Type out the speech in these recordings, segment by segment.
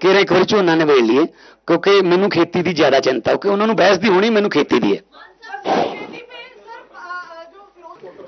ਕਿ ਇੱਕ ਵਾਰੀ ਝੋਨਾ ਨਿਬੇੜ ਲਈਏ ਕਿਉਂਕਿ ਮੈਨੂੰ ਖੇਤੀ ਦੀ ਜ਼ਿਆਦਾ ਚਿੰਤਾ ਕਿਉਂਕਿ ਉਹਨਾਂ ਨੂੰ ਬਹਿਸ ਦੀ ਹੋਣੀ ਮੈਨੂੰ ਖੇਤੀ ਦੀ ਹੈ।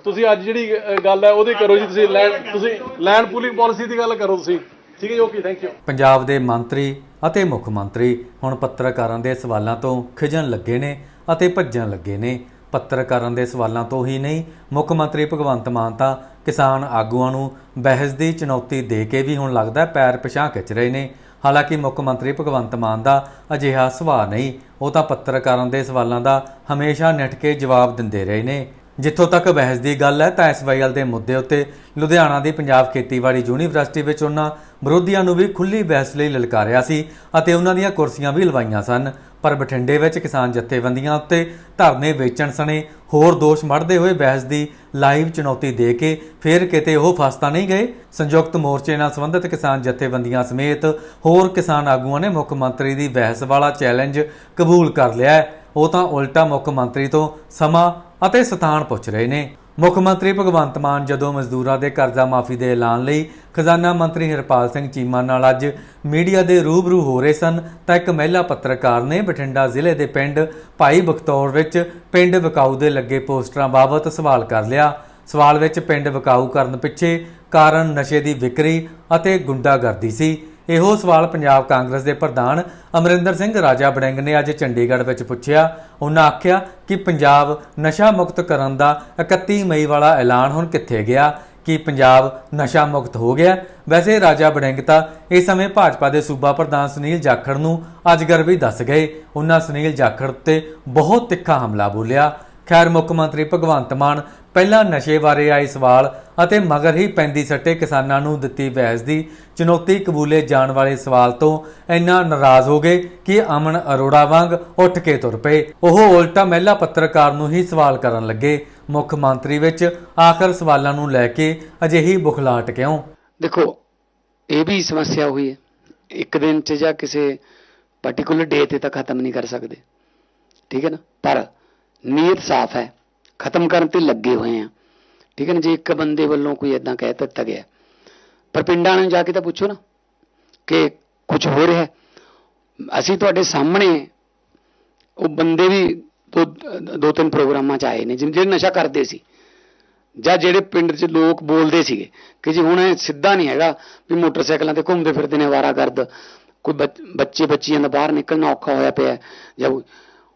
ਤੁਸੀਂ ਅੱਜ ਜਿਹੜੀ ਅ, ਗੱਲ ਹੈ ਉਹਦੀ ਕਰੋ ਜੀ ਤੁਸੀਂ ਲੈਂਡ ਤੁਸੀਂ ਲੈਂਡ ਪੂਲਿੰਗ ਪਾਲਿਸੀ ਦੀ ਗੱਲ ਕਰੋ ਤੁਸੀਂ। ਠੀਕ ਹੈ ਜੀ ਓਕੇ ਥੈਂਕ ਯੂ ਪੰਜਾਬ ਦੇ ਮੰਤਰੀ ਅਤੇ ਮੁੱਖ ਮੰਤਰੀ ਹੁਣ ਪੱਤਰਕਾਰਾਂ ਦੇ ਸਵਾਲਾਂ ਤੋਂ ਖਿਜਣ ਲੱਗੇ ਨੇ ਅਤੇ ਭੱਜਣ ਲੱਗੇ ਨੇ। ਪੱਤਰਕਾਰਾਂ ਦੇ ਸਵਾਲਾਂ ਤੋਂ ਹੀ ਨਹੀਂ ਮੁੱਖ ਮੰਤਰੀ ਭਗਵੰਤ ਮਾਨ ਤਾਂ ਕਿਸਾਨ ਆਗੂਆਂ ਨੂੰ ਬਹਿਸ ਦੀ ਚੁਣੌਤੀ ਦੇ ਕੇ ਵੀ ਹੁਣ ਲੱਗਦਾ ਪੈਰ ਪਿਛਾਂ ਖਿੱਚ ਰਹੇ ਨੇ। ਹਾਲਾਂਕਿ ਮੁੱਖ ਮੰਤਰੀ ਭਗਵੰਤ ਮਾਨ ਦਾ ਅਜਿਹਾ ਸੁਭਾਅ ਨਹੀਂ, ਉਹ ਤਾਂ ਪੱਤਰਕਾਰਾਂ ਦੇ ਸਵਾਲਾਂ ਦਾ ਹਮੇਸ਼ਾ ਨਿਠ ਕੇ ਜਵਾਬ ਦਿੰਦੇ ਰਹੇ ਨੇ। ਜਿੱਥੋਂ ਤੱਕ ਬਹਿਸ ਦੀ ਗੱਲ ਹੈ, ਤਾਂ ਐਸਵਾਈਐਲ ਦੇ ਮੁੱਦੇ ਉੱਤੇ ਲੁਧਿਆਣਾ ਦੀ ਪੰਜਾਬ ਖੇਤੀਬਾੜੀ ਯੂਨੀਵਰਸਿਟੀ ਵਿੱਚ ਉਹਨਾਂ ਵਿਰੋਧੀਆਂ ਨੂੰ ਵੀ ਖੁੱਲੀ ਬਹਿਸ ਲਈ ਲਲਕਾਰਿਆ ਸੀ ਅਤੇ ਉਹਨਾਂ ਦੀਆਂ ਕੁਰਸੀਆਂ ਵੀ ਲਵਾਈਆਂ ਸਨ। ਪਰ ਬਠਿੰਡੇ ਵਿੱਚ ਕਿਸਾਨ ਜਥੇਬੰਦੀਆਂ ਉੱਤੇ ਧਰਨੇ ਵੇਚਣ ਸਣੇ ਹੋਰ ਦੋਸ਼ ਮੜਦੇ ਹੋਏ ਬਹਿਸ ਦੀ ਲਾਈਵ ਚੁਣੌਤੀ ਦੇ ਕੇ ਫਿਰ ਕਿਤੇ ਉਹ ਫਸਤਾ ਨਹੀਂ ਗਏ। ਸੰਯੁਕਤ ਮੋਰਚੇ ਨਾਲ ਸੰਬੰਧਿਤ ਕਿਸਾਨ ਜਥੇਬੰਦੀਆਂ ਸਮੇਤ ਹੋਰ ਕਿਸਾਨ ਆਗੂਆਂ ਨੇ ਮੁੱਖ ਮੰਤਰੀ ਦੀ ਬਹਿਸ ਵਾਲਾ ਚੈਲੰਜ ਕਬੂਲ ਕਰ ਲਿਆ ਉਹ ਤਾਂ ਉਲਟਾ ਮੁੱਖ ਮੰਤਰੀ ਤੋਂ ਸਮਾਂ ਅਤੇ ਸਥਾਨ ਪੁੱਛ ਰਹੇ ਨੇ। ਮੁੱਖ ਮੰਤਰੀ ਭਗਵੰਤ ਮਾਨ ਜਦੋਂ ਮਜ਼ਦੂਰਾਂ ਦੇ ਕਰਜ਼ਾ ਮਾਫੀ ਦੇ ਐਲਾਨ ਲਈ ਖਜ਼ਾਨਾ ਮੰਤਰੀ ਹਰਪਾਲ ਸਿੰਘ ਚੀਮਾ ਨਾਲ ਅੱਜ ਮੀਡੀਆ ਦੇ ਰੂਬਰੂ ਹੋ ਰਹੇ ਸਨ, ਤਾਂ ਇੱਕ ਮਹਿਲਾ ਪੱਤਰਕਾਰ ਨੇ ਬਠਿੰਡਾ ਜ਼ਿਲ੍ਹੇ ਦੇ ਪਿੰਡ ਭਾਈ ਬਖਤੌਰ ਵਿੱਚ ਪਿੰਡ ਵਿਕਾਊ ਦੇ ਲੱਗੇ ਪੋਸਟਰਾਂ ਬਾਬਤ ਸਵਾਲ ਕਰ ਲਿਆ। ਸਵਾਲ ਵਿੱਚ ਪਿੰਡ ਵਿਕਾਊ ਕਰਨ ਪਿੱਛੇ ਕਾਰਨ ਨਸ਼ੇ ਦੀ ਵਿਕਰੀ ਅਤੇ ਗੁੰਡਾਗਰਦੀ ਸੀ। ਇਹੋ ਸਵਾਲ ਪੰਜਾਬ ਕਾਂਗਰਸ ਦੇ ਪ੍ਰਧਾਨ ਅਮਰਿੰਦਰ ਸਿੰਘ ਰਾਜਾ ਬੜਿੰਗ ਨੇ ਅੱਜ ਚੰਡੀਗੜ੍ਹ ਵਿੱਚ ਪੁੱਛਿਆ। ਉਹਨਾਂ ਆਖਿਆ ਕਿ ਪੰਜਾਬ ਨਸ਼ਾ ਮੁਕਤ ਕਰਨ ਦਾ 31 ਮਈ ਵਾਲਾ ਐਲਾਨ ਹੁਣ ਕਿੱਥੇ ਗਿਆ? ਕਿ ਪੰਜਾਬ ਨਸ਼ਾ ਮੁਕਤ ਹੋ ਗਿਆ? ਵੈਸੇ ਰਾਜਾ ਬੜਿੰਗ ਤਾਂ ਇਸ ਸਮੇਂ ਭਾਜਪਾ ਦੇ ਸੂਬਾ ਪ੍ਰਧਾਨ ਸੁਨੀਲ ਜਾਖੜ ਨੂੰ ਅਜਗਰ ਵੀ ਦੱਸ ਗਏ। ਉਹਨਾਂ ਸੁਨੀਲ ਜਾਖੜ ਤੇ ਬਹੁਤ ਤਿੱਖਾ ਹਮਲਾ ਬੋਲਿਆ। ਖੈਰ, ਮੁੱਖ ਮੰਤਰੀ ਭਗਵੰਤ ਮਾਨ ਪਹਿਲਾਂ ਨਸ਼ੇ ਬਾਰੇ ਆਏ ਸਵਾਲ ਅਤੇ ਮਗਰ ਹੀ ਪੈਂਦੀ ਸੱਟੇ ਕਿਸਾਨਾਂ ਨੂੰ ਦਿੱਤੀ ਬਹਿਸ ਦੀ ਚੁਣੌਤੀ ਕਬੂਲੇ ਜਾਣ ਵਾਲੇ ਸਵਾਲ ਤੋਂ ਇੰਨਾ ਨਾਰਾਜ਼ ਹੋ ਗਏ ਕਿ ਅਮਨ ਅਰੋੜਾ ਵਾਂਗ ਉੱਠ ਕੇ ਤੁਰ ਪਏ। ਉਹ ਉਲਟਾ ਮਹਿਲਾ ਪੱਤਰਕਾਰ ਨੂੰ ਹੀ ਸਵਾਲ ਕਰਨ ਲੱਗੇ। ਮੁੱਖ ਮੰਤਰੀ ਵਿੱਚ ਆਖਰ ਸਵਾਲਾਂ ਨੂੰ ਲੈ ਕੇ ਅਜਿਹੀ ਬੁਖਲਾਟ ਕਿਉਂ? ਦੇਖੋ, ਇਹ ਵੀ ਸਮੱਸਿਆ ਹੋਈ ਹੈ। ਇੱਕ ਦਿਨ 'ਚ ਜਾਂ ਕਿਸੇ ਪਾਰਟਿਕੂਲਰ ਡੇ ਤੇ ਤਾਂ ਖਤਮ ਨਹੀਂ ਕਰ ਸਕਦੇ। ਠੀਕ ਹੈ ਨਾ? ਪਰ ਨੀਅਤ ਸਾਫ਼ ਹੈ। ਖਤਮ ਕਰਨ ਤੇ ਲੱਗੇ ਹੋਏ ਆ ਠੀਕ ਹੈ ਨਾ, ਜੇ ਇੱਕ ਬੰਦੇ ਵੱਲੋਂ ਕੋਈ ਇਦਾਂ ਕਹਿ ਦਿੱਤਾ ਗਿਆ ਪਰ ਪਿੰਡਾਂ ਨੂੰ ਜਾ ਕੇ ਤਾਂ ਪੁੱਛੋ ਨਾ ਕਿ ਕੁਝ ਹੋ ਰਿਹਾ ਅਸੀਂ ਤੁਹਾਡੇ ਸਾਹਮਣੇ ਉਹ ਬੰਦੇ ਵੀ ਦੋ ਦੋ ਤਿੰਨ ਪ੍ਰੋਗਰਾਮਾਂ 'ਚ ਆਏ ਨੇ, ਜਿਨ- ਜਿਹੜੇ ਨਸ਼ਾ ਕਰਦੇ ਸੀ। ਜਾਂ ਜਿਹੜੇ ਪਿੰਡ 'ਚ ਲੋਕ ਬੋਲਦੇ ਸੀਗੇ ਕਿ ਜੀ ਹੁਣ ਇਹ ਸਿੱਧਾ ਨਹੀਂ ਹੈਗਾ ਵੀ ਮੋਟਰਸਾਈਕਲਾਂ ਤੇ ਘੁੰਮਦੇ ਫਿਰਦੇ ਨੇ ਆਵਾਰਾਗਰਦ ਕੋਈ ਬੱਚ- ਬੱਚੇ ਬੱਚੀਆਂ ਦਾ ਬਾਹਰ ਨਿਕਲਣਾ ਔਖਾ ਹੋਇਆ ਪਿਆ ਜਾਂ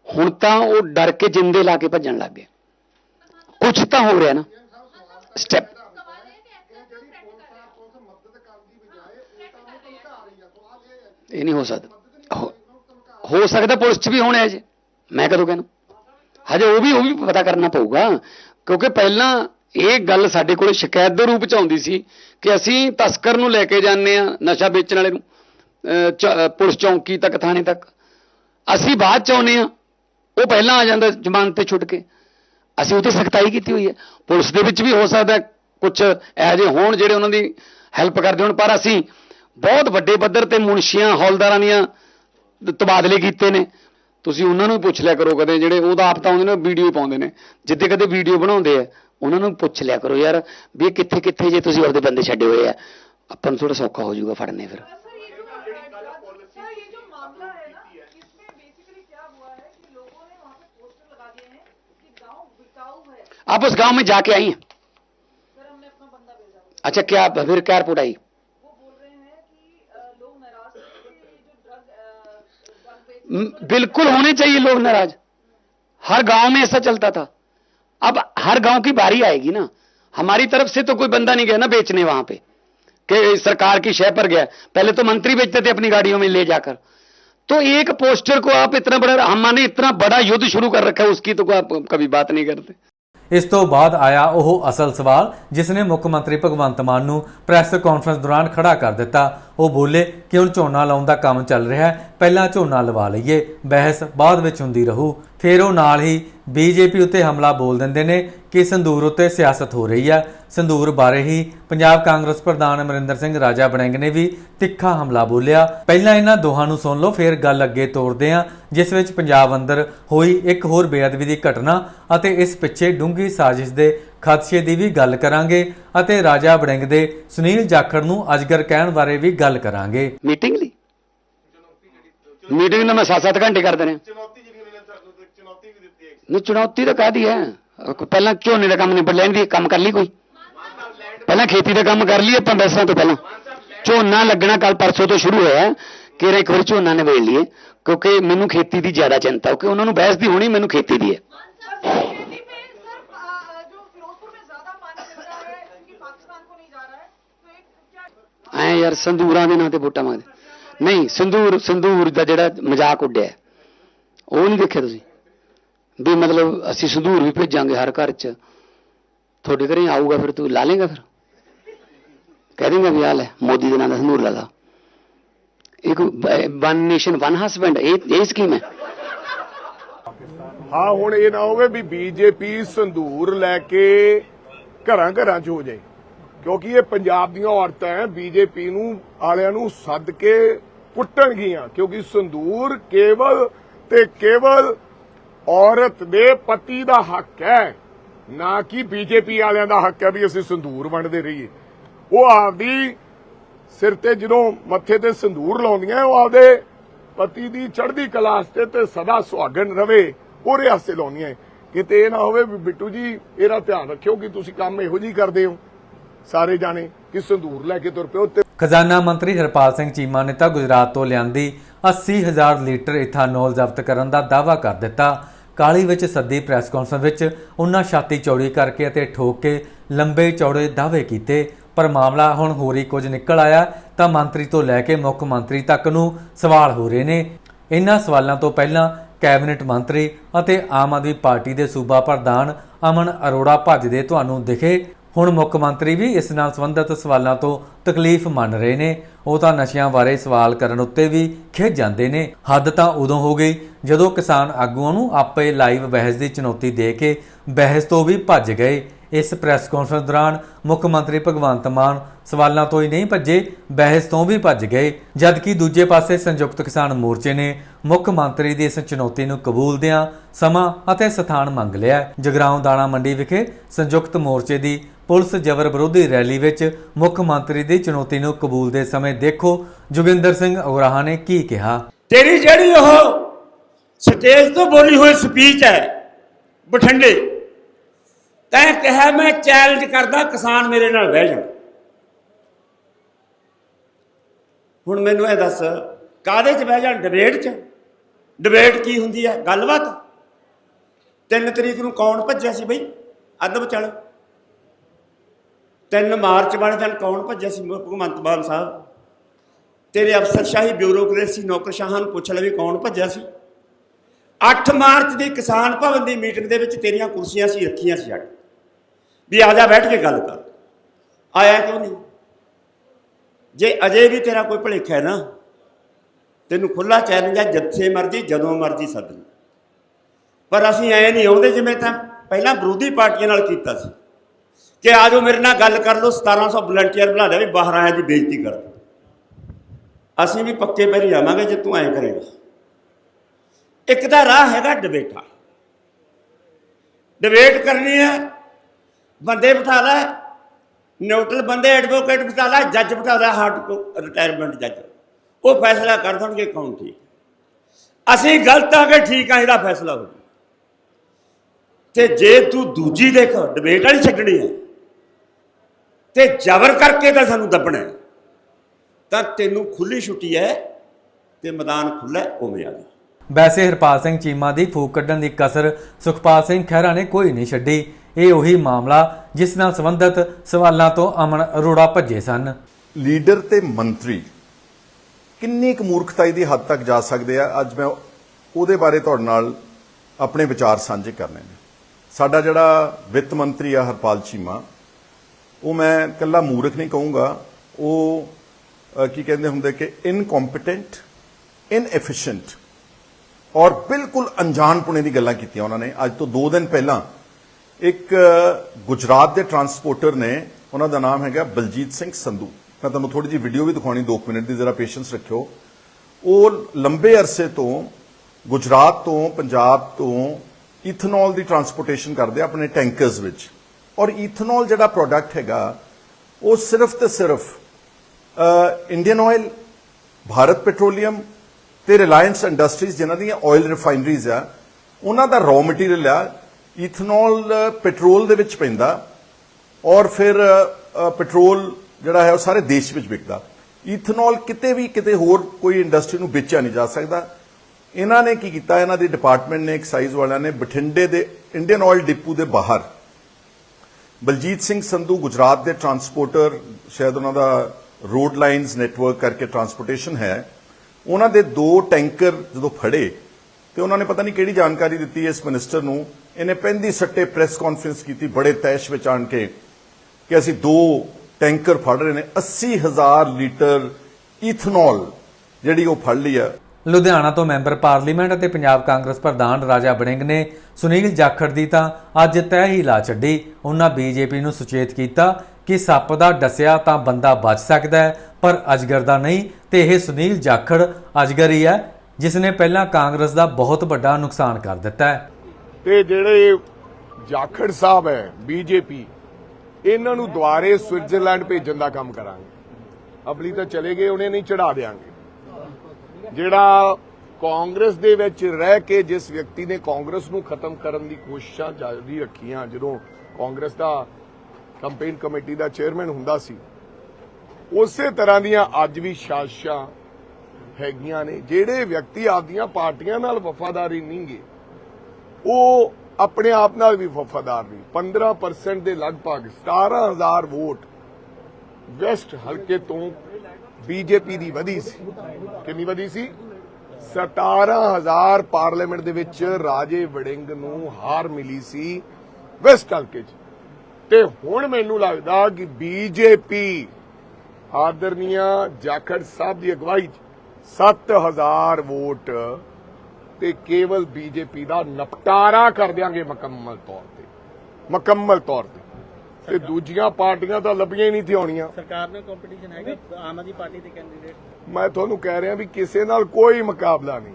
ਹੁਣ ਤਾਂ ਉਹ ਡਰ ਕੇ ਜਿੰਦੇ ਲਾ ਕੇ ਭੱਜਣ ਲੱਗ ਗਏ ਕੁਝ ਤਾਂ ਹੋ ਰਿਹਾ ਨਾ। ਸਟੈਪ ਇਹ ਨਹੀਂ ਹੋ ਸਕਦਾ। ਹੋ- ਸਕਦਾ ਪੁਲਿਸ 'ਚ ਵੀ ਹੋਣਾ ਹੈ ਜੇ। ਮੈਂ ਕਦੋਂ ਕਹਿਣਾ? ਹਜੇ ਉਹ ਵੀ ਉਹ ਵੀ ਪਤਾ ਕਰਨਾ ਪਊਗਾ। ਕਿਉਂਕਿ ਪਹਿਲਾਂ ਇਹ ਗੱਲ ਸਾਡੇ ਕੋਲ ਸ਼ਿਕਾਇਤ ਦੇ ਰੂਪ ਚ ਆਉਂਦੀ ਸੀ ਕਿ ਅਸੀਂ ਤਸਕਰ ਨੂੰ ਲੈ ਕੇ ਜਾਂਦੇ ਆ ਨਸ਼ਾ ਵੇਚਣ ਵਾਲੇ ਨੂੰ ਚ- ਪੁਲਿਸ ਚੌਂਕੀ ਤੱਕ, ਥਾਣੇ ਤੱਕ। ਅਸੀਂ ਬਾਅਦ ਚ ਆਉਨੇ ਆ ਉਹ ਪਹਿਲਾਂ ਆ ਜਾਂਦਾ ਜ਼ਮਾਨਤ ਤੇ ਛੁੱਟ ਕੇ। ਅਸੀਂ ਉਹ ਤੇ ਸਖਤਾਈ ਕੀਤੀ ਹੋਈ ਹੈ। ਪੁਲਿਸ ਦੇ ਵਿੱਚ ਵੀ ਹੋ ਸਕਦਾ ਕੁਝ ਇਹੋ ਜਿਹੇ ਹੋਣ ਜਿਹੜੇ ਉਹਨਾਂ ਦੀ ਹੈਲਪ ਕਰਦੇ ਹੋਣ, ਪਰ ਅਸੀਂ ਬਹੁਤ ਵੱਡੇ ਪੱਧਰ ਤੇ ਮੁਨਸ਼ੀਆਂ, ਹੌਲਦਾਰਾਂ ਦੀਆਂ ਤਬਾਦਲੇ ਕੀਤੇ ਨੇ। ਤੁਸੀਂ ਉਹਨਾਂ ਨੂੰ ਵੀ ਪੁੱਛ ਲਿਆ ਕਰੋ ਕਦੇ, ਜਿਹੜੇ ਉਹਦਾ ਆਪ ਤਾਂ ਆਉਂਦੇ ਨੇ ਵੀਡੀਓ ਪਾਉਂਦੇ ਨੇ। ਜਿੱਦੇ ਕਦੇ ਵੀਡੀਓ ਬਣਾਉਂਦੇ ਆ, ਉਹਨਾਂ ਨੂੰ ਪੁੱਛ ਲਿਆ ਕਰੋ ਯਾਰ ਵੀ ਇਹ ਕਿੱਥੇ ਕਿੱਥੇ ਜੇ ਤੁਸੀਂ ਆਪਦੇ ਬੰਦੇ ਛੱਡੇ ਹੋਏ ਆ। ਆਪਾਂ ਨੂੰ ਥੋੜਾ ਸੌਖਾ ਹੋ ਜਾਊਗਾ ਫੜਨੇ ਫਿਰ। आप उस गाँव में जाके आई हैं। अच्छा क्या फिर क्या रिपोर्ट आई? बिल्कुल होने चाहिए लोग नाराज़। हर गाँव में ऐसा चलता था। अब हर गाँव की बारी आएगी ना। हमारी तरफ़ से तो कोई बंदा नहीं गया ना बेचने वहाँ पे कि सरकार की शय पर गया। पहले तो मंत्री बेचते थे अपनी गाड़ियों में ले जाकर। तो एक पोस्टर को आप इतना बड़ा हमने इतना बड़ा युद्ध शुरू कर रखा है उसकी तो आप कभी बात नहीं करते। ਇਸ ਤੋਂ ਬਾਅਦ ਆਇਆ ਉਹ ਅਸਲ ਸਵਾਲ, ਜਿਸ ਨੇ ਮੁੱਖ ਮੰਤਰੀ ਭਗਵੰਤ ਮਾਨ ਨੂੰ ਪ੍ਰੈਸ ਕਾਨਫਰੰਸ ਦੌਰਾਨ ਖੜਾ ਕਰ ਦਿੱਤਾ। ਉਹ ਬੋਲੇ ਕਿ ਹੁਣ ਝੋਨਾ ਲਾਉਣ ਦਾ ਕੰਮ ਚੱਲ ਰਿਹਾ ਹੈ, ਪਹਿਲਾਂ ਝੋਨਾ ਲਵਾ ਲਈਏ, ਬਹਿਸ ਬਾਅਦ ਵਿੱਚ ਹੁੰਦੀ ਰਹੂ। ਫਿਰ ਉਹ ਨਾਲ ਹੀ ਬੀਜੇਪੀ ਉੱਤੇ ਹਮਲਾ ਬੋਲ ਦਿੰਦੇ ਨੇ ਕਿ ਸੰਦੂਰ ਉੱਤੇ ਸਿਆਸਤ ਹੋ ਰਹੀ ਹੈ। ਸੰਦੂਰ ਬਾਰੇ ਹੀ ਪੰਜਾਬ ਕਾਂਗਰਸ ਪ੍ਰਧਾਨ ਅਮਰਿੰਦਰ ਸਿੰਘ ਰਾਜਾ ਬੜਿੰਗ ਨੇ ਵੀ ਤਿੱਖਾ ਹਮਲਾ ਬੋਲਿਆ। ਪਹਿਲਾਂ ਇਹਨਾਂ ਦੋਹਾਂ ਨੂੰ ਸੁਣ ਲਓ, ਫਿਰ ਗੱਲ ਅੱਗੇ ਤੋਰਦੇ ਹਾਂ, ਜਿਸ ਵਿੱਚ ਪੰਜਾਬ ਅੰਦਰ ਹੋਈ ਇੱਕ ਹੋਰ ਬੇਅਦਬੀ ਦੀ ਘਟਨਾ ਅਤੇ ਇਸ ਪਿੱਛੇ ਡੂੰਘੀ ਸਾਜ਼ਿਸ਼ ਦੇ ਖਾਦਸੇ ਦੀ ਵੀ ਗੱਲ ਕਰਾਂਗੇ ਅਤੇ ਰਾਜਾ ਬੜਿੰਗ ਦੇ ਸੁਨੀਲ ਜਾਖੜ ਨੂੰ ਅਜਗਰ ਕਹਿਣ ਬਾਰੇ ਵੀ ਗੱਲ ਕਰਾਂਗੇ। ਮੀਟਿੰਗ ਲਈ? ਮੀਟਿੰਗ ਨੂੰ ਮੈਂ 7-7 ਘੰਟੇ ਕਰ ਦੇਣੇ। ਚੁਣੌਤੀ ਜਿਹੜੀ ਮਿਲਣ ਤੁਹਾਨੂੰ ਚੁਣੌਤੀ ਵੀ ਦਿੱਤੀ ਹੈ ਨਹੀਂ, ਚੁਣੌਤੀ ਤਾਂ ਕਾਦੀ ਹੈ? ਪਹਿਲਾਂ ਝੋਨੇ ਦਾ ਕੰਮ ਨਿਬੜ ਲੈਣ ਦੀ, ਕੰਮ ਕਰ ਲਈ ਕੋਈ? ਪਹਿਲਾਂ ਖੇਤੀ ਦਾ ਕੰਮ ਕਰ ਲਈ ਆਪਾਂ ਦਸਾਂ ਤੋਂ ਪਹਿਲਾਂ। ਝੋਨਾ ਲੱਗਣਾ ਕੱਲ ਪਰਸੋਂ ਤੋਂ ਸ਼ੁਰੂ ਹੋਇਆ ਕਿ ਇੱਕ ਵਾਰ ਝੋਨਾ ਨਿਬੇੜ ਲਈਏ, ਕਿਉਂਕਿ ਮੈਨੂੰ ਖੇਤੀ ਦੀ ਜ਼ਿਆਦਾ ਚਿੰਤਾ, ਕਿਉਂਕਿ ਉਹਨਾਂ ਨੂੰ ਬਹਿਸ ਦੀ ਹੋਣੀ ਮੈਨੂੰ ਖੇਤੀ ਦੀ ਹੈ। ਐ ਯਾਰ ਸੰਦੂਰਾਂ ਦੇ ਨਾਂ ਤੇ ਵੋਟਾਂ ਮੰਗਦੇ। ਨਹੀਂ, ਸੰਦੂਰ ਸੰਦੂਰ ਦਾ ਜਿਹੜਾ ਮਜ਼ਾਕ ਉੱਡਿਆ ਉਹ ਨਹੀਂ ਦੇਖਿਆ ਤੁਸੀਂ? ਵੀ ਮਤਲਬ ਅਸੀਂ ਸੰਦੂਰ ਵੀ ਭੇਜਾਂਗੇ ਹਰ ਘਰ 'ਚ। ਤੁਹਾਡੇ ਘਰੇ ਆਊਗਾ ਫਿਰ ਤੂੰ ਲਾ ਲੇਗਾ ਫਿਰ? ਕਹਿ ਦੇਂਗਾ ਵੀ ਆ ਲੈ, ਮੋਦੀ ਦੇ ਨਾਂ ਦਾ ਸੰਧੂਰ ਲਾ ਲਾ। ਇੱਕ ਵਨ ਨੇਸ਼ਨ, ਵਨ ਹਸਬੈਂਡ, ਇਹ ਇਹ ਸਕੀਮ ਹੈ। ਹਾਂ, ਹੁਣ ਇਹ ਨਾ ਹੋਵੇ ਵੀ ਬੀਜੇਪੀ ਸੰਧੂਰ ਲੈ ਕੇ ਘਰਾਂ ਘਰਾਂ ਚ ਹੋ ਜਾਏ। ਕਿਉਂਕਿ ਇਹ ਪੰਜਾਬ ਦੀਆਂ ਔਰਤਾਂ ਹੈ ਬੀਜੇਪੀ ਨੂੰ ਆਲਿਆਂ ਨੂੰ ਸੱਦ ਕੇ ਕੁੱਟਣਗੀਆਂ। ਕਿਉਂਕਿ ਸੰਦੂਰ ਕੇਵਲ ਤੇ ਕੇਵਲ ਔਰਤ ਦੇ ਪਤੀ ਦਾ ਹੱਕ ਹੈ ਨਾ ਕਿ ਬੀਜੇਪੀ ਵਾਲਿਆਂ ਦਾ ਹੱਕ ਹੈ ਵੀ ਅਸੀਂ ਸੰਦੂਰ ਵੰਡਦੇ ਰਹੀਏ। ਉਹ ਆਪਦੀ ਸਿਰ ਤੇ ਜਦੋਂ ਮੱਥੇ ਤੇ ਸੰਦੂਰ ਲਾਉਂਦੀਆਂ, ਉਹ ਆਪਦੇ ਪਤੀ ਦੀ ਚੜ੍ਹਦੀ ਕਲਾਸ ਵਾਸਤੇ ਤੇ ਸਦਾ ਸੁਹਾਗਣ ਰਵੇ ਉਹਦੇ ਵਾਸਤੇ ਲਾਉਂਦੀਆਂ ਕਿਤੇ ਇਹ ਨਾ ਹੋਵੇ ਵੀ ਬਿੱਟੂ ਜੀ, ਇਹਦਾ ਧਿਆਨ ਰੱਖਿਓ ਕਿ ਤੁਸੀਂ ਕੰਮ ਇਹੋ ਜਿਹੀ ਕਰਦੇ ਹੋ। ਸਾਰੇ ਜਾਣੇ ਕਿ ਸੰਧੂਰ ਲੈ ਕੇ ਤੁਰ ਪਿਓ ਤੇ ਖਜ਼ਾਨਾ ਮੰਤਰੀ ਹਰਪਾਲ ਸਿੰਘ ਚੀਮਾ ਨੇ ਤਾਂ ਗੁਜਰਾਤ ਤੋਂ ਲਿਆਂਦੀ 80000 ਲੀਟਰ ਇਥਾਨੋਲ ਜ਼ਬਤ ਕਰਨ ਦਾ ਦਾਅਵਾ ਕਰ ਦਿੱਤਾ। ਕਾਲੀ ਵਿੱਚ ਸੱਦੀ ਪ੍ਰੈਸ ਕਾਨਫਰੰਸ ਵਿੱਚ ਉਹਨਾਂ ਛਾਤੀ ਚੌੜੀ ਕਰਕੇ ਅਤੇ ਠੋਕ ਕੇ ਲੰਬੇ ਚੌੜੇ ਦਾਅਵੇ ਕੀਤੇ। ਪਰ ਮਾਮਲਾ ਹੁਣ ਹੋਰ ਹੀ ਕੁਝ ਨਿਕਲ ਆਇਆ, ਤਾਂ ਮੰਤਰੀ ਤੋਂ ਲੈ ਕੇ ਮੁੱਖ ਮੰਤਰੀ ਤੱਕ ਨੂੰ ਸਵਾਲ ਹੋ ਰਹੇ ਨੇ। ਇਹਨਾਂ ਸਵਾਲਾਂ ਤੋਂ ਪਹਿਲਾਂ ਕੈਬਨਿਟ ਮੰਤਰੀ ਅਤੇ ਆਮ ਆਦਮੀ ਪਾਰਟੀ ਦੇ ਸੂਬਾ ਪ੍ਰਧਾਨ ਅਮਨ ਅਰੋੜਾ ਭੱਜਦੇ ਤੁਹਾਨੂੰ ਦਿਖੇ। ਹੁਣ ਮੁੱਖ ਮੰਤਰੀ ਵੀ ਇਸ ਨਾਲ ਸੰਬੰਧਿਤ ਸਵਾਲਾਂ ਤੋਂ ਤਕਲੀਫ ਮੰਨ ਰਹੇ ਨੇ। ਉਹ ਤਾਂ ਨਸ਼ਿਆਂ ਬਾਰੇ ਸਵਾਲ ਕਰਨ ਉੱਤੇ ਵੀ ਖਿੱਚ ਜਾਂਦੇ ਨੇ। ਹੱਦ ਤਾਂ ਉਦੋਂ ਹੋ ਗਈ ਜਦੋਂ ਕਿਸਾਨ ਆਗੂਆਂ ਨੂੰ ਆਪੇ ਲਾਈਵ ਬਹਿਸ ਦੀ ਚੁਣੌਤੀ ਦੇ ਕੇ ਬਹਿਸ ਤੋਂ ਵੀ ਭੱਜ ਗਏ। ਇਸ ਪ੍ਰੈਸ ਕਾਨਫਰੰਸ ਦੌਰਾਨ ਮੁੱਖ ਮੰਤਰੀ ਭਗਵੰਤ ਮਾਨ ਸਵਾਲਾਂ ਤੋਂ ਹੀ ਨਹੀਂ ਭੱਜੇ, ਬਹਿਸ ਤੋਂ ਵੀ ਭੱਜ ਗਏ। ਜਦਕਿ ਦੂਜੇ ਪਾਸੇ ਸੰਯੁਕਤ ਕਿਸਾਨ ਮੋਰਚੇ ਨੇ ਮੁੱਖ ਮੰਤਰੀ ਦੀ ਇਸ ਚੁਣੌਤੀ ਨੂੰ ਕਬੂਲਦਿਆਂ ਸਮਾਂ ਅਤੇ ਸਥਾਨ ਮੰਗ ਲਿਆ। ਜਗਰਾਉਂ ਦਾਣਾ ਮੰਡੀ ਵਿਖੇ ਸੰਯੁਕਤ ਮੋਰਚੇ ਦੀ ਪੁਲਿਸ ਜਬਰ ਵਿਰੋਧੀ ਰੈਲੀ ਵਿੱਚ ਮੁੱਖ ਮੰਤਰੀ ਦੀ ਚੁਣੌਤੀ ਨੂੰ ਕਬੂਲਦੇ ਸਮੇਂ ਦੇਖੋ। ਜੋਗਿੰਦਰ ਸਿੰਘ ਉਗਰਾਹਾਂ ਨੇ ਕੀ ਕਿਹਾ? ਤੇਰੀ ਜਿਹੜੀ ਉਹ ਸਟੇਜ ਤੋਂ ਬੋਲੀ ਹੋਈ ਸਪੀਚ ਹੈ, ਬਠਿੰਡੇ, ਤੈਂ ਕਿਹਾ ਮੈਂ ਚੈਲੰਜ ਕਰਦਾ, ਕਿਸਾਨ ਮੇਰੇ ਨਾਲ ਬਹਿ ਜਾਣ ਹੁਣ ਮੈਨੂੰ ਇਹ ਦੱਸ ਕਾਦੇ 'ਚ ਬਹਿ ਜਾਣ? ਡਿਬੇਟ 'ਚ? ਡਿਬੇਟ ਕੀ ਹੁੰਦੀ ਹੈ? ਗੱਲਬਾਤ? ਤਿੰਨ ਤਰੀਕ ਨੂੰ ਕੌਣ ਭੱਜਿਆ ਸੀ ਬਈ? ਅੱਧ ਵਿਚਾਲੇ 3 ਮਾਰਚ ਵਾਲੇ ਦਿਨ ਕੌਣ ਭੱਜਿਆ ਸੀ? ਭਗਵੰਤ ਮਾਨ ਸਾਹਿਬ? ਤੇਰੇ ਅਫਸਰਸ਼ਾਹੀ ਬਿਊਰੋਕ੍ਰੇਸੀ ਨੌਕਰਸ਼ਾਹਾਂ ਨੂੰ ਪੁੱਛ ਲੈ ਵੀ ਕੌਣ ਭੱਜਿਆ ਸੀ। 8 ਮਾਰਚ ਦੀ ਕਿਸਾਨ ਭਵਨ ਦੀ ਮੀਟਿੰਗ ਦੇ ਵਿੱਚ ਤੇਰੀਆਂ ਕੁਰਸੀਆਂ ਸੀ ਰੱਖੀਆਂ ਸੀ ਜੱਟ ਵੀ ਆ ਜਾ ਬੈਠ ਕੇ ਗੱਲ ਕਰ। ਆਇਆ ਕਿਉਂ ਨਹੀਂ? ਜੇ ਅਜੇ ਵੀ ਤੇਰਾ ਕੋਈ ਭੁਲੇਖਾ ਹੈ ਨਾ, ਤੈਨੂੰ ਖੁੱਲਾ ਚੈਲੰਜ ਹੈ, ਜਿੱਥੇ ਮਰਜ਼ੀ, ਜਦੋਂ ਮਰਜ਼ੀ ਸੱਦ ਪਰ ਅਸੀਂ ਐ ਨਹੀਂ ਆਉਂਦੇ ਜਿਵੇਂ ਤਾਂ ਪਹਿਲਾਂ ਵਿਰੋਧੀ ਪਾਰਟੀਆਂ ਨਾਲ ਕੀਤਾ ਸੀ। ਕਿ ਆ ਜਾਓ ਮੇਰੇ ਨਾਲ ਗੱਲ ਕਰ ਲਓ 1700 ਵਲੰਟੀਅਰ ਬਣਾ ਲਿਆ ਵੀ ਬਾਹਰ ਆਇਆ ਦੀ ਬੇਇੱਜ਼ਤੀ ਕਰ ਦਿਓ। ਅਸੀਂ ਵੀ ਪੱਕੇ ਪੈਰੀ ਜਾਵਾਂਗੇ ਜੇ ਤੂੰ ਐਂ ਕਰੇਗਾ। ਇੱਕ ਦਾ ਰਾਹ ਹੈਗਾ ਡਿਬੇਟਾ। ਡਿਬੇਟ ਕਰਨੀ ਹੈ, ਬੰਦੇ ਬਿਠਾ ਲੈ ਨਿਊਟਰਲ ਬੰਦੇ ਐਡਵੋਕੇਟ ਬਿਠਾ ਲੈ ਜੱਜ ਬਿਠਾ ਲੈ ਹਾਰਟ ਰਿਟਾਇਰਮੈਂਟ ਜੱਜ ਉਹ ਫੈਸਲਾ ਕਰ ਦੇਣਗੇ ਕੌਣ ਠੀਕ ਅਸੀਂ ਗਲਤ ਆ ਕਿ ਠੀਕ ਆ, ਇਹਦਾ ਫੈਸਲਾ ਹੋ ਤੇ ਜੇ ਤੂੰ ਦੂਜੀ ਦੇਖ, ਡਿਬੇਟ ਵਾਲੀ ਛੱਡਣੀ ਹੈ, ਤੇ ਜ਼ਬਰ ਕਰਕੇ ਤਾਂ ਸਾਨੂੰ ਦੱਬਣਾ ਹੈ। ਤਾਂ ਤੈਨੂੰ ਖੁੱਲੀ ਛੁੱਟੀ ਹੈ ਤੇ ਮੈਦਾਨ ਖੁੱਲਾ ਉਵੇਂ ਆ ਜਾ। ਵੈਸੇ ਹਰਪਾਲ ਸਿੰਘ ਚੀਮਾ ਦੀ ਫੂਕ ਕੱਢਣ ਦੀ ਕਸਰ ਸੁਖਪਾਲ ਸਿੰਘ ਖਹਿਰਾ ਨੇ ਕੋਈ ਨਹੀਂ ਛੱਡੀ। ਇਹ ਉਹੀ ਮਾਮਲਾ ਜਿਸ ਨਾਲ ਸੰਬੰਧਿਤ ਸਵਾਲਾਂ ਤੋਂ ਅਮਨ ਅਰੋੜਾ ਭੱਜੇ ਸਨ। ਲੀਡਰ ਤੇ ਮੰਤਰੀ ਕਿੰਨੀ ਕੁ ਮੂਰਖਤਾਈ ਦੀ ਹੱਦ ਤੱਕ ਜਾ ਸਕਦੇ ਆ? ਅੱਜ ਮੈਂ ਉਹਦੇ ਬਾਰੇ ਤੁਹਾਡੇ ਨਾਲ ਆਪਣੇ ਵਿਚਾਰ ਸਾਂਝੇ ਕਰਨੇ ਨੇ। ਸਾਡਾ ਜਿਹੜਾ ਵਿੱਤ ਮੰਤਰੀ ਆ ਹਰਪਾਲ ਚੀਮਾ ਉਹ ਮੈਂ ਕੱਲਾ ਮੂਰਖ ਨਹੀਂ ਕਹੂੰਗਾ। ਉਹ ਕੀ ਕਹਿੰਦੇ ਹੁੰਦੇ ਕਿ ਇਨਕੰਪੀਟੈਂਟ ਇਨਐਫੀਸ਼ੀਐਂਟ ਔਰ ਬਿਲਕੁਲ ਅਣਜਾਣਪੁਣੇ ਦੀ ਗੱਲਾਂ ਕੀਤੀਆਂ ਉਹਨਾਂ ਨੇ। ਅੱਜ ਤੋਂ 2 ਦਿਨ ਪਹਿਲਾਂ ਇੱਕ ਗੁਜਰਾਤ ਦੇ ਟਰਾਂਸਪੋਰਟਰ ਨੇ, ਉਹਨਾਂ ਦਾ ਨਾਮ ਹੈਗਾ ਬਲਜੀਤ ਸਿੰਘ ਸੰਧੂ। ਮੈਂ ਤੁਹਾਨੂੰ ਥੋੜੀ ਜਿਹੀ ਵੀਡੀਓ ਵੀ ਦਿਖਾਉਣੀ 2 ਮਿੰਟ ਦੀ ਜ਼ਰਾ ਪੇਸ਼ੈਂਸ ਰੱਖਿਓ। ਉਹ ਲੰਬੇ ਅਰਸੇ ਤੋਂ ਗੁਜਰਾਤ ਤੋਂ, ਪੰਜਾਬ ਤੋਂ ਇਥਨੋਲ ਦੀ ਟਰਾਂਸਪੋਰਟੇਸ਼ਨ ਕਰਦੇ ਆਪਣੇ ਟੈਂਕਰਸ ਵਿੱਚ। ਔਰ ਇਥਨੋਲ ਜਿਹੜਾ ਪ੍ਰੋਡਕਟ ਹੈਗਾ, ਉਹ ਸਿਰਫ ਤੇ ਸਿਰਫ ਇੰਡੀਅਨ ਆਇਲ ਭਾਰਤ ਪੈਟਰੋਲੀਅਮ ਤੇ ਰਿਲਾਇੰਸ ਇੰਡਸਟਰੀਜ਼ ਜਿਨ੍ਹਾਂ ਦੀਆਂ ਆਇਲ ਰਿਫਾਈਨਰੀਜ਼ ਆ, ਉਹਨਾਂ ਦਾ ਰॉ ਮਟੀਰੀਅਲ ਆ ਇਥਨੋਲ ਪੈਟਰੋਲ ਦੇ ਵਿੱਚ ਪੈਂਦਾ ਔਰ ਫਿਰ ਪੈਟਰੋਲ ਜਿਹੜਾ ਹੈ ਉਹ ਸਾਰੇ ਦੇਸ਼ ਵਿੱਚ ਵਿਕਦਾ। ਇਥਨੋਲ ਕਿਤੇ ਵੀ ਕਿਤੇ ਹੋਰ ਕੋਈ ਇੰਡਸਟਰੀ ਨੂੰ ਵੇਚਿਆ ਨਹੀਂ ਜਾ ਸਕਦਾ। ਇਹਨਾਂ ਨੇ ਕੀ ਕੀਤਾ? ਇਹਨਾਂ ਦੀ ਡਿਪਾਰਟਮੈਂਟ ਨੇ ਐਕਸਾਈਜ਼ ਵਾਲਿਆਂ ਨੇ ਬਠਿੰਡੇ ਦੇ ਇੰਡੀਅਨ ਆਇਲ ਡਿਪੂ ਦੇ ਬਾਹਰ ਬਲਜੀਤ ਸਿੰਘ ਸੰਧੂ, ਗੁਜਰਾਤ ਦੇ ਟਰਾਂਸਪੋਰਟਰ ਸ਼ਾਇਦ ਉਹਨਾਂ ਦਾ ਰੋਡ ਲਾਈਨਸ ਨੈਟਵਰਕ ਕਰਕੇ ਟਰਾਂਸਪੋਰਟੇਸ਼ਨ ਹੈ, ਉਹਨਾਂ ਦੇ ਦੋ ਟੈਂਕਰ ਜਦੋਂ ਫੜੇ, ਤੇ ਉਹਨਾਂ ਨੇ ਪਤਾ ਨਹੀਂ ਕਿਹੜੀ ਜਾਣਕਾਰੀ ਦਿੱਤੀ ਇਸ ਮਿਨਿਸਟਰ ਨੂੰ, ਇਹਨੇ ਪੈਂਦੀ ਸੱਟੇ ਪ੍ਰੈਸ ਕਾਨਫਰੰਸ ਕੀਤੀ ਬੜੇ ਤੈਸ਼ ਵਿੱਚ ਆਣ ਕੇ, ਕਿ ਅਸੀਂ ਦੋ ਟੈਂਕਰ ਫੜ ਰਹੇ ਨੇ 80000 ਲੀਟਰ ਇਥਨੋਲ ਜਿਹੜੀ ਉਹ ਫੜ ਲਈ ਆ। ਲੁਧਿਆਣਾ ਤੋਂ ਮੈਂਬਰ ਪਾਰਲੀਮੈਂਟ ਅਤੇ ਪੰਜਾਬ ਕਾਂਗਰਸ ਪ੍ਰਧਾਨ ਰਾਜਾ ਬੜਿੰਗ ਨੇ ਸੁਨੀਲ ਜਾਖੜ ਦੀ ਤਾਂ ਅੱਜ ਤੈਅ ਹੀ ਲਾ ਛੱਡੀ, ਉਹਨਾਂ ਬੀਜੇਪੀ ਨੂੰ ਸੁਚੇਤ ਕੀਤਾ ਕਿ ਸੱਪ ਦਾ ਡਸਿਆ ਤਾਂ ਬੰਦਾ ਬਚ ਸਕਦਾ ਹੈ, ਪਰ ਅਜਗਰ ਦਾ ਨਹੀਂ, ਤੇ ਇਹ ਸੁਨੀਲ ਜਾਖੜ ਅਜਗਰ ਹੀ ਹੈ ਜਿਸ ਨੇ ਪਹਿਲਾਂ ਕਾਂਗਰਸ ਦਾ ਬਹੁਤ ਵੱਡਾ ਨੁਕਸਾਨ ਕਰ ਦਿੱਤਾ ਹੈ। ਤੇ ਜਿਹੜੇ ਜਾਖੜ ਸਾਹਿਬ ਹੈ, ਬੀਜੇਪੀ, ਇਹਨਾਂ ਨੂੰ ਦੁਆਰੇ ਸਵਿਟਜ਼ਰਲੈਂਡ ਭੇਜਣ ਦਾ ਕੰਮ ਕਰਾਂਗੇ। ਅਬਲੀ ਤਾਂ ਚਲੇ ਗਏ, ਉਹਨੇ ਨਹੀਂ ਚੜਾ ਦੇਾਂਗੇ ਜਿਹੜਾ ਕਾਂਗਰਸ ਦੇ ਵਿੱਚ ਰਹਿ ਕੇ ਜਿਸ ਵਿਅਕਤੀ ਨੇ ਕਾਂਗਰਸ ਨੂੰ ਖਤਮ ਕਰਨ ਦੀ ਕੋਸ਼ਿਸ਼ਾਂ ਜਾਰੀ ਰੱਖੀਆਂ, ਜਦੋਂ ਕਾਂਗਰਸ ਦਾ ਕੰਪੇਨ ਕਮੇਟੀ ਦਾ ਚੇਅਰਮੈਨ ਹੁੰਦਾ ਸੀ। ਉਸੇ ਤਰ੍ਹਾਂ ਦੀਆਂ ਅੱਜ ਵੀ ਸਾਜ਼ਿਸ਼ਾਂ ਹੈਗੀਆਂ ਨੇ, ਜਿਹੜੇ ਵਿਅਕਤੀ ਆਪਦੀਆਂ ਪਾਰਟੀਆਂ ਨਾਲ ਵਫਾਦਾਰੀ ਨਹੀਂਗੇ ਉਹ ਆਪਣੇ ਆਪ ਨਾਲ ਵੀ ਵਫਾਦਾਰ ਨਹੀਂ 15% ਦੇ ਲਗਭਗ 17000 ਵੋਟ ਵੈਸਟ ਹਲਕੇ ਤੋਂ ਬੀਜੇਪੀ ਦੀ ਵਧੀ ਸੀ। ਕਿੰਨੀ ਵਧੀ ਸੀ? 17000 ਪਾਰਲੀਮੈਂਟ ਦੇ ਵਿੱਚ ਰਾਜੇ ਵੜਿੰਗ ਨੂੰ ਹਾਰ ਮਿਲੀ ਸੀ ਵੈਸਟ ਹਲਕੇ 'ਚ। ਤੇ ਹੁਣ ਮੈਨੂੰ ਲੱਗਦਾ ਕਿ ਬੀਜੇਪੀ ਆਦਰਨੀਆ ਜਾਖੜ ਸਾਹਿਬ ਦੀ ਅਗਵਾਈ 'ਚ 7000 ਵੋਟ ਤੇ ਕੇਵਲ ਬੀਜੇਪੀ ਦਾ ਨਿਪਟਾਰਾ ਕਰ ਦਿਆਂਗੇ ਮੁਕੰਮਲ ਤੌਰ ਤੇ। ਮੁਕੰਮਲ ਤੌਰ ਤੇ। ਤੇ ਦੂਜੀਆਂ ਪਾਰਟੀਆਂ ਤਾਂ ਲੱਭੀਆਂ ਹੀ ਨਹੀਂ ਥੀ ਹੋਣੀਆਂ। ਸਰਕਾਰ ਨਾਲ ਕੰਪੀਟੀਸ਼ਨ ਹੈਗਾ? ਆਮ ਆਦਮੀ ਪਾਰਟੀ ਦੇ ਕੈਂਡੀਡੇਟ ਮੈਂ ਤੁਹਾਨੂੰ ਕਹਿ ਰਿਹਾ ਵੀ ਕਿਸੇ ਨਾਲ ਕੋਈ ਮੁਕਾਬਲਾ ਨਹੀਂ।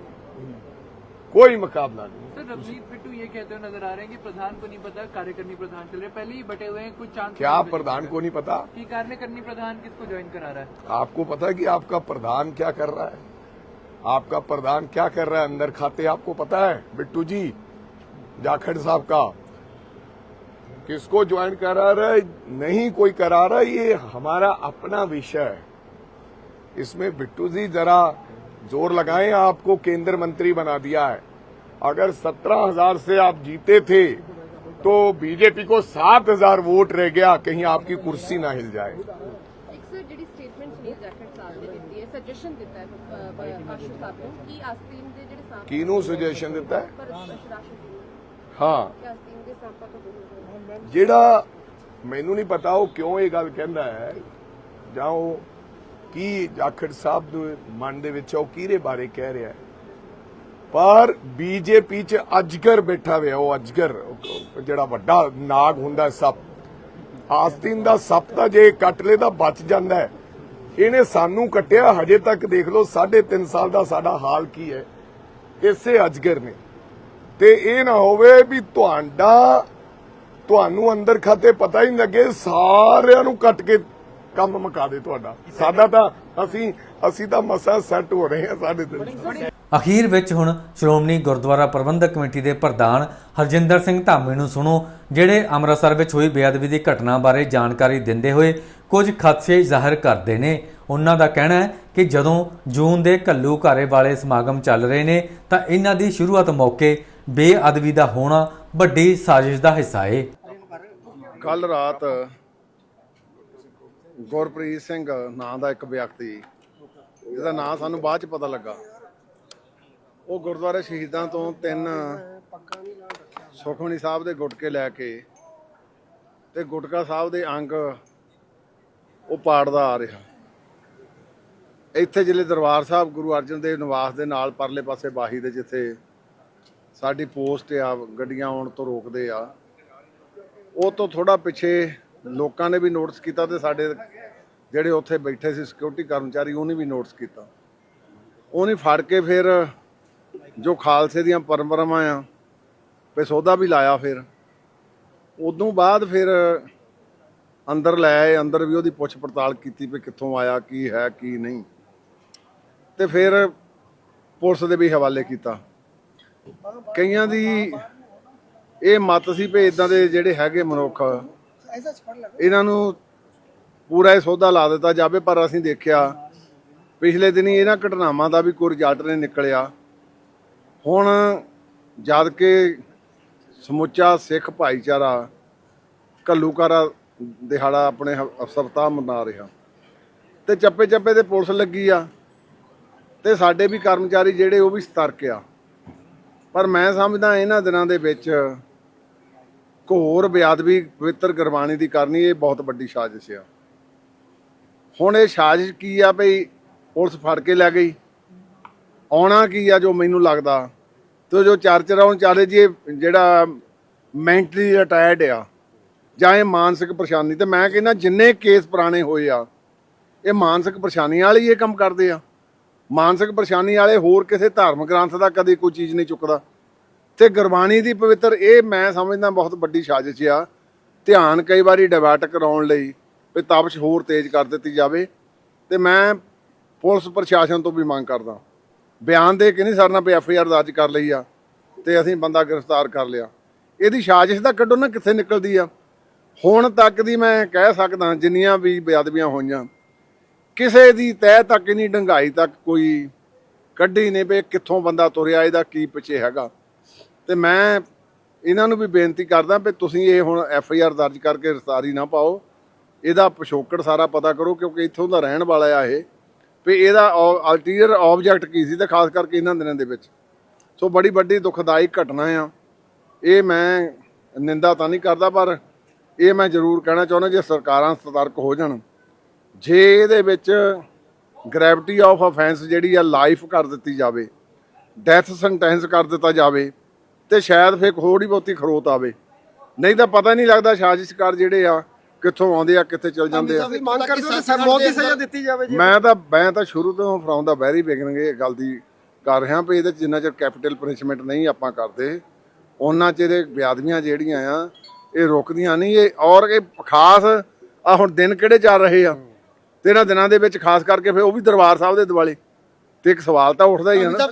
कोई मुकाबला नहीं। सर रवजीत बिट्टू ये कहते हुए नज़र आ रहे हैं कि प्रधान को नहीं पता कार्यकर्णी प्रधान चल रहे पहले ही बटे हुए हैं कुछ चांस क्या प्रधान को नहीं पता? कि कार्यकर्णी प्रधान किसको ज्वाइन करा रहा है? आपको पता है कि आपका प्रधान क्या कर रहा है? आपका प्रधान क्या कर रहा है? अंदर खाते आपको पता है? बिट्टू जी जाखड़ साहब का। किसको ज्वाइन करा रहा है? नहीं कोई करा रहा है ये हमारा अपना विषय है। इसमें बिट्टू जी जरा जोर लगाएं आपको केंद्र मंत्री बना दिया है अगर सत्रह हजार से आप जीते थे तो बीजेपी को सात हजार वोट रह गया कहीं आपकी कुर्सी ना हिल जाए ਇੱਕ ਸਰ ਜਿਹੜੀ ਸਟੇਟਮੈਂਟ ਸੁਨੀਲ ਜਾਖੜ ਸਾਹਿਬ ਨੇ ਦਿੱਤੀ ਹੈ ਸਜੈਸ਼ਨ ਦਿੱਤਾ ਹੈ ਅਹ, ਬ- ਆਸ਼ੂ ਸਾਹਿਬ ਨੂੰ ਕਿ ਆਸਤੀਨ ਦੇ ਜਿਹੜੇ ਸਾਂਪ ਕਿਹਨੂੰ ਸੁਜੈਸ਼ਨ ਦਿੱਤਾ ਹੈ ਪਰ ਰਾਸ਼ਨ ਹਾਂ ਕਿ ਆਸਤੀਨ ਦੇ ਸਾਂਪਾਂ ਤੋਂ ਦੂਰ ਰਹੋ ਜਿਹੜਾ ਮੈਨੂੰ ਨਹੀਂ ਪਤਾ ਉਹ ਕਿਉਂ ਇਹ ਗੱਲ ਕਹਿੰਦਾ ਹੈ ਜਾਂ ਉਹ ਕੀ ਜਾਖੜ ਸਾਹਿਬ ਦੇ ਮਨ ਦੇ ਵਿੱਚ ਉਹ ਕਿਹਦੇ ਬਾਰੇ ਕਹਿ ਰਿਹਾ ਹੈ? ਪਰ ਬੀਜੇਪੀ ਚ ਅਜਗਰ ਬੈਠਾ ਹੋਇਆ, ਉਹ ਅਜਗਰ ਜਿਹੜਾ ਵੱਡਾ ਨਾਗ ਹੁੰਦਾ ਸੱਪ ਆਸਤੀਨ ਦਾ ਸੱਪ ਤਾਂ ਜੇ ਕੱਟ ਲੇ ਤਾਂ ਬਚ ਜਾਂਦਾ ਹੈ, ਇਹਨੇ ਸਾਨੂੰ ਕੱਟਿਆ, ਹਜੇ ਤੱਕ ਦੇਖ ਲਓ 3.5 ਸਾਲ ਦਾ ਸਾਡਾ ਹਾਲ ਕੀ ਹੈ, ਇਸੇ ਅਜਗਰ ਨੇ। ਤੇ ਇਹ ਨਾ ਹੋਵੇ ਵੀ ਤੁਹਾਡਾ, ਤੁਹਾਨੂੰ ਅੰਦਰ ਖਾਤੇ ਪਤਾ ਹੀ ਨਹੀਂ ਲੱਗੇ, ਸਾਰਿਆਂ ਨੂੰ ਕੱਟ ਕੇ ਕੰਮ ਮੁਕਾ ਦੇ ਤੁਹਾਡਾ। ਸਾਡਾ ਤਾਂ ਅਸੀਂ ਅਸੀਂ ਤਾਂ ਮਸਾ ਸੈੱਟ ਹੋ ਰਹੇ ਹਾਂ ਸਾਡੇ ਦਿਨ ਅਖੀਰ ਵਿੱਚ ਹੁਣ ਸ਼੍ਰੋਮਣੀ ਗੁਰਦੁਆਰਾ ਪ੍ਰਬੰਧਕ ਕਮੇਟੀ ਦੇ ਪ੍ਰਧਾਨ ਹਰਜਿੰਦਰ ਸਿੰਘ ਧਾਮੀ ਨੂੰ ਸੁਣੋ ਜਿਹੜੇ ਅੰਮ੍ਰਿਤਸਰ ਵਿੱਚ ਹੋਈ ਬੇਅਦਬੀ ਦੀ ਘਟਨਾ ਬਾਰੇ ਜਾਣਕਾਰੀ ਦਿੰਦੇ ਹੋਏ ਕੁਝ ਖਦਸ਼ੇ ਜ਼ਾਹਰ ਕਰਦੇ ਨੇ। ਉਹਨਾਂ ਦਾ ਕਹਿਣਾ ਹੈ ਕਿ ਜਦੋਂ ਜੂਨ ਦੇ ਕੱਲੂ ਘਾਰੇ ਵਾਲੇ ਸਮਾਗਮ ਚੱਲ ਰਹੇ ਨੇ ਤਾਂ ਇਹਨਾਂ ਦੀ ਸ਼ੁਰੂਆਤ ਮੌਕੇ ਬੇਅਦਬੀ ਦਾ ਹੋਣਾ ਵੱਡੀ ਸਾਜ਼ਿਸ਼ ਦਾ ਹਿੱਸਾ ਏ। ਕੱਲ ਰਾਤ ਗੁਰਪ੍ਰੀਤ ਸਿੰਘ, ਨਾਂ ਦਾ ਇੱਕ ਵਿਅਕਤੀ। ਜਿਹਦਾ ਨਾਂ ਸਾਨੂੰ ਬਾਅਦ ਚ ਪਤਾ ਲੱਗਾ। ਉਹ ਗੁਰਦੁਆਰੇ ਸ਼ਹੀਦਾਂ ਤੋਂ ਤਿੰਨ ਸੁਖਮਣੀ ਸਾਹਿਬ ਦੇ ਗੁਟਕੇ ਲੈ ਕੇ ਤੇ ਗੁਟਕਾ ਸਾਹਿਬ ਦੇ ਅੰਗ ਉਹ ਪਾੜਦਾ ਆ ਰਿਹਾ। ਇੱਥੇ ਜ਼ਿਲ੍ਹੇ ਦਰਬਾਰ ਸਾਹਿਬ ਗੁਰੂ ਅਰਜਨ ਦੇਵ ਨਿਵਾਸ ਦੇ ਨਾਲ ਪਰਲੇ ਪਾਸੇ ਬਾਹੀ ਦੇ ਜਿੱਥੇ ਸਾਡੀ ਪੋਸਟ ਆ, ਗੱਡੀਆਂ ਆਉਣ ਤੋਂ ਰੋਕਦੇ ਆ। ਉਹ ਤੋਂ ਥੋੜਾ ਪਿੱਛੇ ਲੋਕਾਂ ਨੇ ਵੀ ਨੋਟਿਸ ਕੀਤਾ ਤੇ ਸਾਡੇ ਜਿਹੜੇ ਉੱਥੇ ਬੈਠੇ ਸੀ ਸਿਕਿਉਰਿਟੀ ਕਰਮਚਾਰੀ, ਉਹਨੇ ਵੀ ਨੋਟਿਸ ਕੀਤਾ। ਉਹਨੇ ਫੜ ਕੇ ਫਿਰ ਜੋ ਖਾਲਸੇ ਦੀਆਂ ਪਰੰਪਰਾਵਾਂ ਆ ਤੇ ਸੌਦਾ ਵੀ ਲਾਇਆ ਫਿਰ। ਉਦੋਂ ਬਾਅਦ ਫਿਰ ਅੰਦਰ ਲੈ ਆਏ, ਅੰਦਰ ਵੀ ਉਹਦੀ ਪੁੱਛ ਪੜਤਾਲ ਕੀਤੀ ਵੀ ਕਿੱਥੋਂ ਆਇਆ, ਕੀ ਹੈ, ਕੀ ਨਹੀਂ। ਤੇ ਫਿਰ ਪੁਲਿਸ ਦੇ ਵੀ ਹਵਾਲੇ ਕੀਤਾ। ਕਈਆਂ ਦੀ ਇਹ ਮਤ ਸੀ ਵੀ ਇਦਾਂ ਦੇ ਜਿਹੜੇ ਹੈਗੇ ਮਨੁੱਖ ਇਹਨਾਂ ਨੂੰ ਪੂਰਾ ਇਹ ਸੌਦਾ ਲਾ ਦਿੱਤਾ ਜਾਵੇ, ਪਰ ਅਸੀਂ ਦੇਖਿਆ ਪਿਛਲੇ ਦਿਨੀ ਇਹਨਾਂ ਘਟਨਾਵਾਂ ਦਾ ਵੀ ਕੋਈ ਰਿਜ਼ਲਟ ਨਹੀਂ ਨਿਕਲਿਆ। ਹੁਣ ਜਦ ਕਿ ਸਮੁੱਚਾ ਸਿੱਖ ਭਾਈਚਾਰਾ ਘੱਲੂਕਾਰਾ ਦਿਹਾੜਾ ਆਪਣੇ ਹ- ਸਪਤਾਹ ਮਨਾ ਰਿਹਾ। ਤੇ ਚੱਪੇ ਚੱਪੇ ਤੇ ਪੁਲਿਸ ਲੱਗੀ ਆ ਤੇ ਸਾਡੇ ਵੀ ਕਰਮਚਾਰੀ ਜਿਹੜੇ ਉਹ ਵੀ ਸਤਰਕ ਆ। ਪਰ ਮੈਂ ਸਮਝਦਾ ਇਹਨਾਂ ਦਿਨਾਂ ਦੇ ਵਿੱਚ ਘੋਰ ਬਿਆਦਵੀ ਪਵਿੱਤਰ ਗੁਰਬਾਣੀ ਦੀ ਕਰਨੀ, ਇਹ ਬਹੁਤ ਵੱਡੀ ਸਾਜ਼ਿਸ਼ ਆ। ਹੁਣ ਇਹ ਸਾਜ਼ਿਸ਼ ਕੀ ਆ ਭਈ ਪੁਲਿਸ ਫੜ ਕੇ ਲੈ ਗਈ? ਆਉਣਾ ਕੀ ਆ ਜੋ ਮੈਨੂੰ ਲੱਗਦਾ? ਤੇ ਜੋ ਚਰਚਾ ਹੁਣ ਚਾਲੇ ਜੀ, ਇਹ ਜਿਹੜਾ ਮੈਂਟਲੀ ਰਿਟਾਇਰਡ ਆ, ਜਾਂ ਇਹ ਮਾਨਸਿਕ ਪਰੇਸ਼ਾਨੀ, ਤੇ ਮੈਂ ਕਹਿੰਦਾ ਜਿੰਨੇ ਕੇਸ ਪੁਰਾਣੇ ਹੋਏ ਆ, ਇਹ ਮਾਨਸਿਕ ਪਰੇਸ਼ਾਨੀ ਵਾਲੇ ਇਹ ਕੰਮ ਕਰਦੇ ਆ। ਮਾਨਸਿਕ ਪਰੇਸ਼ਾਨੀ ਵਾਲੇ ਹੋਰ ਕਿਸੇ ਧਾਰਮਿਕ ਗ੍ਰੰਥ ਦਾ ਕਦੇ ਕੋਈ ਚੀਜ਼ ਨਹੀਂ ਚੁੱਕਦਾ। ਤੇ ਗੁਰਬਾਣੀ ਦੀ ਪਵਿੱਤਰ, ਇਹ ਮੈਂ ਸਮਝਦਾ ਬਹੁਤ ਵੱਡੀ ਸਾਜ਼ਿਸ਼ ਆ। ਧਿਆਨ ਕਈ ਵਾਰੀ ਡਿਵਰਟ ਕਰਾਉਣ ਲਈ ਵੀ ਤਪਸ਼ ਹੋਰ ਤੇਜ਼ ਕਰ ਦਿੱਤੀ ਜਾਵੇ ਤੇ ਮੈਂ ਪੁਲਿਸ ਪ੍ਰਸ਼ਾਸਨ ਤੋਂ ਵੀ ਮੰਗ ਕਰਦਾ। ਬਿਆਨ ਦੇ ਕੇ ਨਹੀਂ ਸਰਨਾ ਵੀ ਐਫ ਆਈ ਆਰ ਦਰਜ ਕਰ ਲਈ ਆ ਤੇ ਅਸੀਂ ਬੰਦਾ ਗ੍ਰਿਫਤਾਰ ਕਰ ਲਿਆ। ਇਹਦੀ ਸਾਜ਼ਿਸ਼ ਦਾ ਕੱਢੋ ਨਾ ਕਿੱਥੇ ਨਿਕਲਦੀ ਆ। ਹੁਣ ਤੱਕ ਦੀ ਮੈਂ ਕਹਿ ਸਕਦਾ ਜਿੰਨੀਆਂ ਵੀ ਬੇਅਦਬੀਆਂ ਹੋਈਆਂ, ਕਿਸੇ ਦੀ ਤਹਿ ਤੱਕ ਨਹੀਂ ਡੰਗਾਈ ਤੱਕ ਕੋਈ ਕੱਢੀ ਨਹੀਂ ਵੀ ਕਿੱਥੋਂ ਬੰਦਾ ਤੁਰਿਆ, ਇਹਦਾ ਕੀ ਪਿੱਛੇ ਹੈਗਾ। ਤੇ ਮੈਂ ਇਹਨਾਂ ਨੂੰ ਵੀ ਬੇਨਤੀ ਕਰਦਾ ਵੀ ਤੁਸੀਂ ਇਹ ਹੁਣ ਐਫ ਆਈ ਆਰ ਦਰਜ ਕਰਕੇ ਰਸਤਾਰੀ ਨਾ ਪਾਓ। ਇਹਦਾ ਪਿਛੋਕੜ ਸਾਰਾ ਪਤਾ ਕਰੋ ਕਿਉਂਕਿ ਇੱਥੋਂ ਦਾ ਰਹਿਣ ਵਾਲਾ ਆ ਇਹ। ਵੀ ਇਹਦਾ ਅਲਟੀਰੀਅਰ ਆਬਜੈਕਟ ਕੀ ਸੀ ਤੇ ਖਾਸ ਕਰਕੇ ਇਹਨਾਂ ਦਿਨਾਂ ਦੇ ਵਿੱਚ। ਸੋ ਬੜੀ ਵੱਡੀ ਦੁਖਦਾਈ ਘਟਨਾ ਆ। ਇਹ ਮੈਂ ਨਿੰਦਾ ਤਾਂ ਨਹੀਂ ਕਰਦਾ ਪਰ ਇਹ ਮੈਂ ਜ਼ਰੂਰ ਕਹਿਣਾ ਚਾਹੁੰਦਾ ਜੇ ਸਰਕਾਰਾਂ ਸਤਰਕ ਹੋ ਜਾਣ। ਜੇ ਇਹਦੇ ਵਿੱਚ ਗ੍ਰੈਵਿਟੀ ਆਫ ਅਫੈਂਸ ਜਿਹੜੀ ਆ ਲਾਈਫ ਕਰ ਦਿੱਤੀ ਜਾਵੇ ਡੈਥ ਸੈਂਟੈਂਸ ਕਰ ਦਿੱਤਾ ਜਾਵੇ ਤੇ ਸ਼ਾਇਦ ਫੇਰ ਥੋੜੀ ਬਹੁਤੀ ਖਰੋਤ ਆਵੇ। ਨਹੀਂ ਤਾਂ ਪਤਾ ਨਹੀਂ ਲੱਗਦਾ ਸਾਜ਼ਿਸ਼ਕਾਰ ਜਿਹੜੇ ਆ ਕਿੱਥੋਂ ਆਉਂਦੇ ਆ ਕਿੱਥੇ ਚਲ ਜਾਂਦੇ ਆ। ਮੰਗ ਕਰਦੇ ਹੋ ਕਿ ਮੌਤ ਦੀ ਸਜ਼ਾ ਦਿੱਤੀ ਜਾਵੇ ਜੀ। ਮੈਂ ਤਾਂ ਮੈਂ ਤਾਂ ਸ਼ੁਰੂ ਤੋਂ ਫਰੋਮ ਦਾ ਵੈਰੀ ਬਿਗਨਿੰਗ ਇਹ ਗੱਲ ਦੀ ਕਰ ਰਿਹਾ ਵੀ ਇਹਦੇ 'ਚ ਜਿੰਨਾ ਚਿਰ ਕੈਪੀਟਲ ਪਨਿਸ਼ਮੈਂਟ ਨਹੀਂ ਆਪਾਂ ਕਰਦੇ ਉਹਨਾਂ ਚਿਰ ਇਹ ਵਿਆਦਮੀਆਂ ਜਿਹੜੀਆਂ ਆ ਇਹ ਰੁਕਦੀਆਂ ਨਹੀਂ ਇਹ ਔਰ ਇਹ ਖਾਸ ਆ ਹੁਣ ਦਿਨ ਕਿਹੜੇ ਚੱਲ ਰਹੇ ਆ? ਤੇ ਇਹਨਾਂ ਦਿਨਾਂ ਦੇ ਵਿੱਚ ਖਾਸ ਕਰਕੇ ਫਿਰ ਉਹ ਵੀ ਦਰਬਾਰ ਸਾਹਿਬ ਦੇ ਦਿਵਾਲੇ ਤੇ ਇੱਕ ਸਵਾਲ ਤਾਂ ਉੱਠਦਾ ਹੀ ਆ ਨਾ।